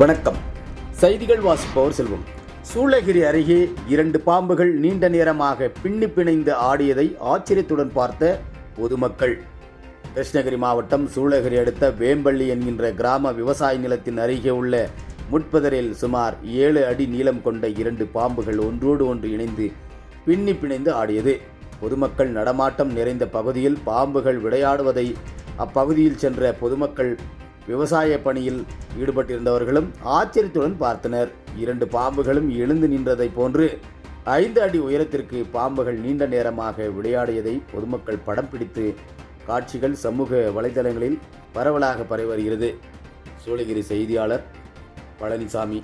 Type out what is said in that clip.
வணக்கம். செய்திகள் வாசிப்பவர் செல்வம். சூளகிரி அருகே இரண்டு பாம்புகள் நீண்ட நேரமாக பின்னி பிணைந்து ஆடியதை ஆச்சரியத்துடன் பார்த்த பொதுமக்கள். கிருஷ்ணகிரி மாவட்டம் சூளகிரி அடுத்த வேம்பள்ளி என்கின்ற கிராம விவசாய நிலத்தின் அருகே உள்ள முட்பதரில் சுமார் ஏழு அடி நீளம் கொண்ட இரண்டு பாம்புகள் ஒன்றோடு ஒன்று இணைந்து பின்னி பிணைந்து ஆடியது. பொதுமக்கள் நடமாட்டம் நிறைந்த பகுதியில் பாம்புகள் விளையாடுவதை அப்பகுதியில் சென்ற பொதுமக்கள் விவசாய பணியில் ஈடுபட்டிருந்தவர்களும் ஆச்சரியத்துடன் பார்த்தனர். இரண்டு பாம்புகளும் எழுந்து நின்றதைப் போன்று ஐந்து அடி உயரத்திற்கு பாம்புகள் நீண்ட நேரமாக விளையாடியதை பொதுமக்கள் படம் பிடித்து காட்சிகள் சமூக வலைதளங்களில் பரவலாக பரவி வருகிறது. சூளகிரி செய்தியாளர் பழனிசாமி.